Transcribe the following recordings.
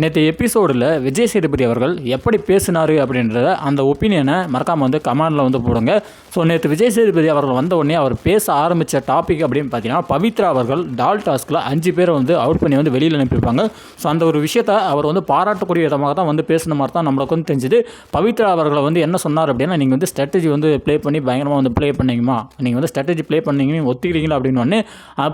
நேற்று எபிசோடில் விஜய் சேதுபதி அவர்கள் எப்படி பேசினார் அப்படின்றத அந்த ஒப்பீனியனை மறக்காமல் வந்து கமெண்டில் வந்து போடுங்க. ஸோ நேற்று விஜய் சேதுபதி அவர்கள் வந்த உடனே அவர் பேச ஆரம்பித்த டாபிக் அப்படின்னு பார்த்தீங்கன்னா பவித்ரா அவர்கள் டால் டாஸ்கில் அஞ்சு பேரை வந்து அவுட் பண்ணி வந்து வெளியில் அனுப்பியிருப்பாங்க. ஸோ அந்த ஒரு விஷயத்தை அவர் வந்து பாராட்டக்கூடிய விதமாக தான் வந்து பேசின மாதிரி தான் நம்மளுக்கு வந்து தெரிஞ்சுது. பவித்ரா அவர்களை வந்து என்ன சொன்னார் அப்படின்னா நீங்கள் வந்து ஸ்ட்ராட்டஜி வந்து ப்ளே பண்ணி பயங்கரமாக வந்து ப்ளே பண்ணிங்கம்மா. நீங்கள் வந்து ஸ்ட்ராட்டஜி ப்ளே பண்ணீங்கன்னு ஒத்துக்கிறீங்களா? அப்படின்னு ஒன்று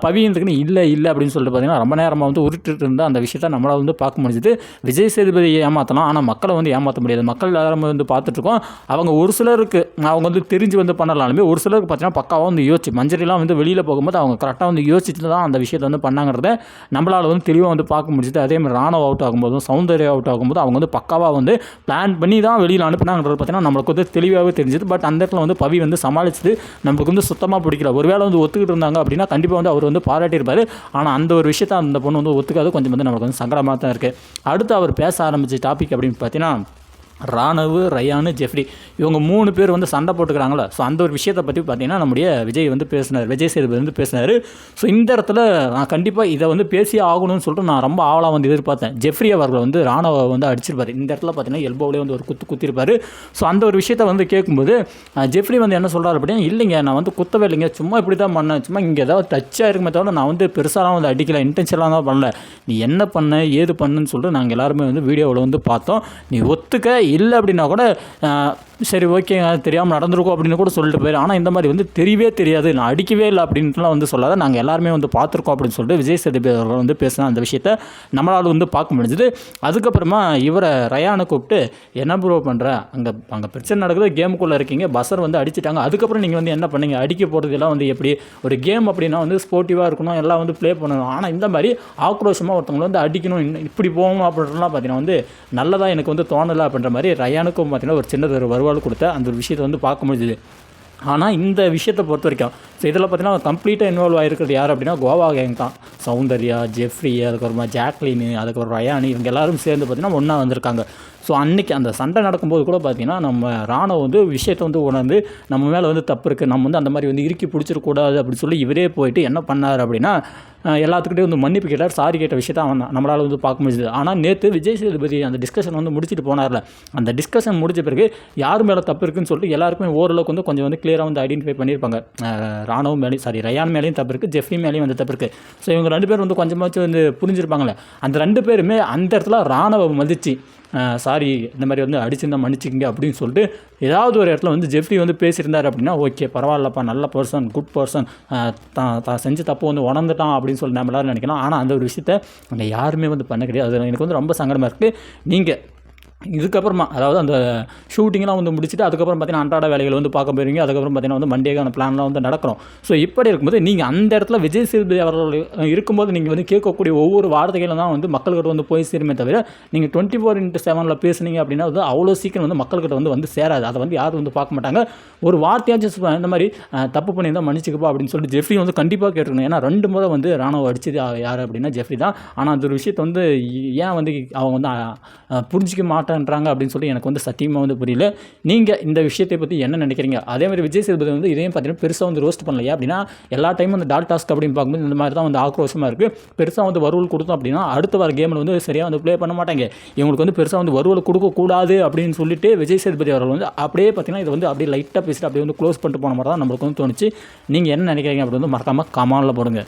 பவியந்துக்குன்னு இல்லை இல்லை அப்படின்னு சொல்லிட்டு பார்த்தீங்கன்னா ரொம்ப நேரமாக வந்து உருட்டு இருந்த அந்த விஷயத்தை நம்மளால் வந்து பார்க்க முடிஞ்சுது. விஜய் சேதுபதியை ஏமாற்றலாம் ஆனால் மக்களை வந்து ஏமாற்ற முடியாது. மக்கள் எல்லாரும் வந்து பார்த்துட்ருக்கோம் அவங்க ஒரு சிலருக்கு அவங்க வந்து தெரிஞ்சு வந்து பண்ணலாலுமே ஒரு சிலருக்கு பார்த்தீங்கன்னா பக்காவாக வந்து யோசிச்சு மஞ்சரிலாம் வந்து வெளியில் போகும்போது அவங்க கரெக்டாக வந்து யோசிச்சுட்டு தான் அந்த விஷயத்தை வந்து பண்ணாங்கிறத நம்மளால் வந்து தெளிவாக வந்து பார்க்க முடிஞ்சது. அதே மாதிரி ராணுவ அவுட் ஆகும்போதும் சௌந்தர்யா அவுட் ஆகும்போது அவங்க வந்து பக்காவாக வந்து பிளான் பண்ணி தான் வெளியில் அனுப்புனாங்கிறது பார்த்தீங்கன்னா நம்மளுக்கு வந்து தெளிவாகவே தெரிஞ்சுது. பட் அந்த இடத்துல வந்து பவி வந்து சமாளிச்சது நம்மளுக்கு வந்து சுத்தமாக பிடிக்கல. ஒருவேளை வந்து ஒத்துக்கிட்டு இருந்தாங்க அப்படின்னா கண்டிப்பாக வந்து அவர் வந்து பாராட்டியிருப்பார். ஆனால் அந்த ஒரு விஷயத்தை அந்த பொண்ணு வந்து ஒத்துக்காது. கொஞ்சம் வந்து நம்மளுக்கு வந்து சங்கடமாக தான் இருக்குது அடுத்து அவர் பேச ஆரம்பித்த டாபிக் அப்படின்னு பார்த்தீங்கன்னா ராணவு ரயானு ஜெஃப்ரி. இவங்க மூணு பேர் வந்து சண்டை போட்டுக்கிறாங்களே? ஸோ அந்த ஒரு விஷயத்தை பற்றி பார்த்தீங்கன்னா நம்முடைய விஜய் வந்து பேசினார். விஜய் சேதுபதி வந்து பேசினார். ஸோ இந்த இடத்துல நான் கண்டிப்பாக இதை வந்து பேசியே ஆகணும்னு சொல்லிட்டு நான் ரொம்ப ஆவலாக வந்து எதிர்பார்த்தேன். ஜெஃப்ரி அவர்கள் வந்து ராணுவ வந்து அடிச்சிருப்பார். இந்த இடத்துல பார்த்தீங்கன்னா எல்போவிலே வந்து ஒரு குத்து குத்திருப்பார். ஸோ அந்த ஒரு விஷயத்தை வந்து கேட்கும்போது ஜெஃப்ரி வந்து என்ன சொல்கிறார் அப்படின்னா இல்லைங்க நான் வந்து குத்தவே இல்லைங்க. சும்மா இப்படி தான் பண்ணேன். சும்மா இங்கே ஏதாவது டச்சாக இருக்குமே தவிர நான் வந்து பெருசாலாம் வந்து அடிக்கல. இன்டென்ஷனாக தான் பண்ணல. நீ என்ன பண்ண? ஏது பண்ணுன்னு சொல்லிட்டு நாங்கள் எல்லாருமே வந்து வீடியோவில் வந்து பார்த்தோம். நீ ஒத்துக்க இல்லை அப்படின்னா கூட சரி ஓகேங்க தெரியாமல் நடந்திருக்கும் அப்படின்னு கூட சொல்லிட்டு போயிரு. ஆனால் இந்த மாதிரி வந்து தெரியவே தெரியாது. நான் அடிக்கவே இல்லை அப்படின்ட்டுலாம் வந்து சொல்லாத. நாங்கள் எல்லாருமே வந்து பார்த்துருக்கோம் அப்படின்னு சொல்லிட்டு விஜய் சேதுபதி அவர்கள் வந்து பேசினா அந்த விஷயத்த நம்மளால் வந்து பார்க்க முடிஞ்சுது. அதுக்கப்புறமா இவரை ரயானை கூப்பிட்டு என்ன ப்ரோ பண்ணுற அங்கே அங்கே பிரச்சனை நடக்குது. கேமுக்குள்ளே இருக்கீங்க. பஸ்ஸர் வந்து அடிச்சிட்டாங்க. அதுக்கப்புறம் நீங்கள் வந்து என்ன பண்ணீங்க? அடிக்க போகிறதெல்லாம் வந்து எப்படி? ஒரு கேம் அப்படின்னா வந்து ஸ்போர்ட்டிவாக இருக்கணும். எல்லாம் வந்து ப்ளே பண்ணணும். ஆனால் இந்த மாதிரி ஆக்ரோஷமாக ஒருத்தவங்களை வந்து அடிக்கணும். இன்னும் இப்படி போகணும் அப்படின்றலாம் பார்த்தீங்கன்னா வந்து நல்லதாக எனக்கு வந்து தோணலை அப்படின்ற மாதிரி ரயானுக்கும் பார்த்தீங்கன்னா ஒரு சின்னது ஒரு வருவாள் கொடுத்த அந்த ஒரு விஷயத்தை வந்து பார்க்க முடிஞ்சது. ஆனால் இந்த விஷயத்தை பொறுத்த வரைக்கும் ஸோ இதில் பார்த்தீங்கன்னா கம்ப்ளீட்டாக இன்வால்வ் ஆகிருக்கிறது யார் அப்படின்னா கோவா கேங் தான். சௌந்தர்யா ஜெஃப்ரி அதுக்கப்புறமா ஜாக்லின் அதுக்கப்புறம் ரயானி இவங்க எல்லாரும் சேர்ந்து பார்த்தீங்கன்னா ஒன்றா வந்திருக்காங்க. ஸோ அன்னைக்கு அந்த சண்டை நடக்கும்போது கூட பார்த்தீங்கன்னா நம்ம ராணுவம் வந்து விஷயத்தை வந்து உணர்ந்து நம்ம மேலே வந்து தப்பு இருக்குது நம்ம வந்து அந்த மாதிரி வந்து இறுக்கி பிடிச்சிடக்கூடாது அப்படின்னு சொல்லி இவரே போயிட்டு என்ன பண்ணார் அப்படின்னா எல்லாத்துக்கிட்டையும் எல்லாத்துக்கிட்டே வந்து மன்னிப்பு கேட்டார். சாரி கேட்ட விஷயத்தை அவன் நம்மளால் வந்து பார்க்க முடிஞ்சது. ஆனால் நேற்று விஜய் சேதுபதி அந்த டிஸ்கஷன் வந்து முடிச்சுட்டு போனார்ல. அந்த டிஸ்கஷன் முடிச்ச பிறகு யார் மேலே தப்பு இருக்குன்னு சொல்லிட்டு எல்லாருக்குமே ஓரளவுக்கு வந்து கொஞ்சம் வந்து கிளியராக வந்து ஐடென்டிஃபை பண்ணியிருப்பாங்க. ராணுவம் மேலேயும் சாரி ரயான் மேலேயும் தப்பு இருக்குது ஜெஃப்ரி மேலேயும் வந்து தப்பு இருக்குது ஸோ இவங்க ரெண்டு பேரும் வந்து கொஞ்சமாச்சும் வந்து புரிஞ்சிருப்பாங்களே அந்த ரெண்டு பேருமே அந்த இடத்துல ராணுவம் மதிச்சு சாரி இந்த மாதிரி வந்து அடிச்சிருந்தா மன்னிச்சிக்கிங்க அப்படின்னு சொல்லிட்டு ஏதாவது ஒரு இடத்துல வந்து ஜெஃப்ரி வந்து பேசியிருந்தார் அப்படின்னா ஓகே பரவாயில்லப்பா நல்ல பர்சன் குட் பர்சன் தான் தான் செஞ்ச தப்பு வந்து உணர்ந்துட்டான் அப்படின்னு சொல்லி நம்ம எல்லாரும் நினைக்கலாம். ஆனால் அந்த ஒரு விஷயத்த அங்கே யாருமே வந்து பண்ண கிடையாது. அது எனக்கு வந்து ரொம்ப சங்கடமாக இருக்குது நீங்கள் இதுக்கப்புறமா அதாவது அந்த ஷூட்டிங்லாம் வந்து முடிச்சுட்டு அதுக்கப்புறம் பார்த்தீங்கன்னா அன்றாட வேலைகள் வந்து பார்க்க போயிருவீங்க. அதுக்கப்புறம் பார்த்தீங்கன்னா வந்து மண்டேக்கான பிளான்லாம் வந்து நடக்கிறோம். ஸோ இப்படி இருக்கும்போது நீங்கள் அந்த இடத்துல விஜய் சேதுபதி அவர்கள் இருக்கும்போது நீங்கள் வந்து கேட்கக்கூடிய ஒவ்வொரு வார்த்தைகளும் தான் வந்து மக்கள்கிட்ட வந்து போய் சேருமே தவிர நீங்கள் டுவெண்ட்டி ஃபோர் இன்ட்டு செவனில் பேசுனீங்க அப்படின்னா வந்து அவ்வளோ சீக்கிரம் வந்து மக்கள்கிட்ட வந்து வந்து சேராது. அதை வந்து யாரும் வந்து பார்க்க மாட்டாங்க. ஒரு வார்த்தையாச்சும் இந்த மாதிரி தப்பு பண்ணியிருந்தால் மன்னிச்சுக்கப்பா அப்படின்னு சொல்லிட்டு ஜெஃப்ரி வந்து கண்டிப்பாக கேட்டுருக்கணும். ஏன்னா ரெண்டு முறை வந்து ராணுவம் அடிச்சது யார் அப்படின்னா ஜெஃப்ரி தான். ஆனால் அந்த ஒரு விஷயத்தை வந்து ஏன் வந்து அவங்க வந்து புரிஞ்சிக்க அஹ், மாட்டேன்றாங்க அப்படின்னு சொல்லி எனக்கு வந்து சத்தியமாக வந்து புரியல. நீங்கள் இந்த விஷயத்தை பற்றி என்ன நினைக்கிறீங்க? அதே மாதிரி விஜய் சேதுபதி வந்து இதையும் பார்த்தீங்கன்னா பெருசாக வந்து ரோஸ்ட் பண்ணலையா? அப்படின்னா எல்லா டைமும் அந்த டால் டாஸ்க் அப்படின்னு பார்க்கும்போது இந்த மாதிரி தான் வந்து ஆக்ரோஷமாக இருக்குது பெருசாக வந்து வருவல் கொடுத்தோம் அப்படின்னா அடுத்த வர கேமில் வந்து சரியாக வந்து ப்ளே பண்ண மாட்டாங்க. இவங்களுக்கு வந்து பெருசாக வந்து வருவல் கொடுக்கக்கூடாது அப்படின்னு சொல்லிட்டு விஜய் சேதுபதி அவர்கள் வந்து அப்படியே பார்த்தீங்கன்னா இது வந்து அப்படியே லைட்டாக பேசிட்டு அப்படியே வந்து க்ளோஸ் பண்ணிட்டு போன மாதிரி தான் நம்மளுக்கு வந்து தோணுச்சு. நீங்கள் என்ன நினைக்கிறீங்க அப்படி வந்து மறக்காமல் கமானில் போடுங்க.